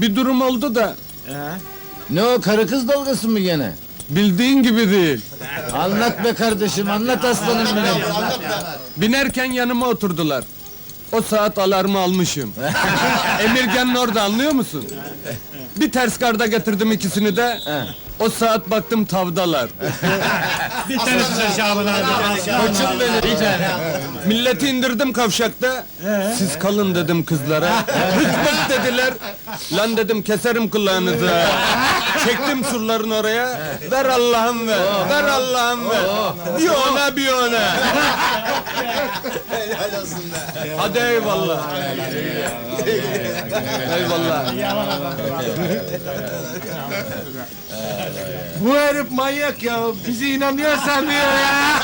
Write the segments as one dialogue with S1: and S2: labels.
S1: Bir durum oldu da
S2: Ne o karı kız dalgası mı gene?
S1: bildiğin gibi değil.
S2: Anlat be kardeşim anlat aslanım benim.
S1: Binerken yanıma oturdular. O saat alarmı almışım. Emirgan'ın orada anlıyor musun? Bir ters karda getirdim ikisini de. O saat baktım tavdalar.
S3: Bir tanesi de Şaban abi.
S2: Koçum benim bir tane.
S1: Milleti indirdim kavşakta. Siz kalın dedim kızlara. Hükmet dediler. Lan dedim keserim kulağınızı. Çektim surların oraya. Ver Allah'ım ver. Ver Allah'ım ver. Bir ona bir ona. Hadi eyvallah. eyvallah.
S3: Bu herif manyak ya. Bizi inanıyor sanıyor ya.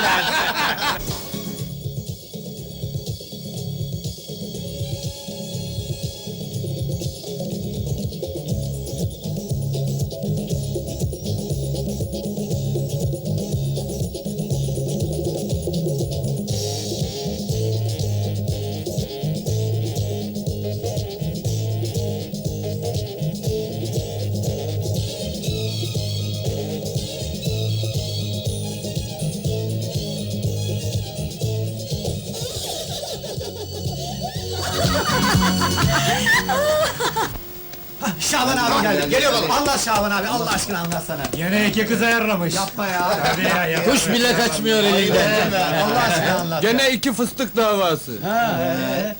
S4: Şaban abi geldi. Geliyor baba. Allah Şaban abi Allah aşkına anlatsana.
S3: Yine iki kız ayarlamış.
S4: Yapma ya.
S3: Hadi ya ya.
S2: Kuş bile kaçmıyor elinden.
S4: Allah aşkına anlat.
S1: Gene iki fıstık davası.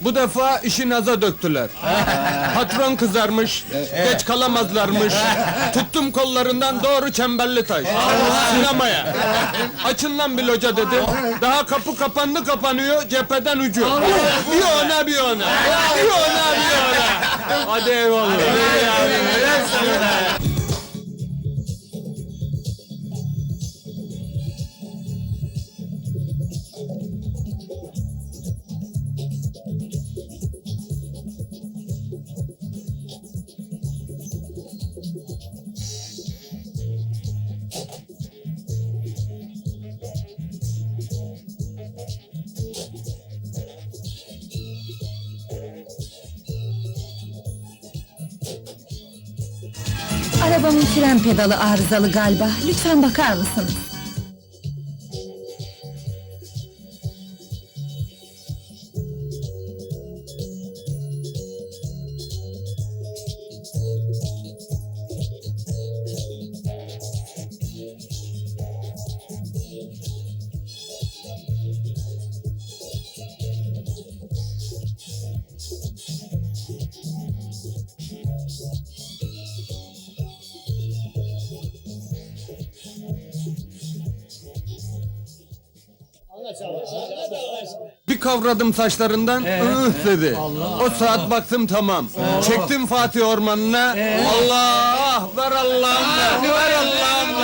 S1: Bu defa işi naza döktüler. Patron kızarmış, geç kalamazlarmış. Tuttum kollarından doğru çemberli taş. Sinemaya. Açın lan bir loca dedim. Daha kapı kapandı kapanıyor, cepheden ucu. Bir ona bir ona. Bir ona bir ona. Hadi eyvallah.
S5: Arabamın fren pedalı arızalı galiba. Lütfen bakar mısınız?
S1: Bir kavradım saçlarından, ıh dedi. O saat baktım tamam. Çektim Fatih Ormanı'na. Allah! Ver Allah'ım ver! Ver Allah'ım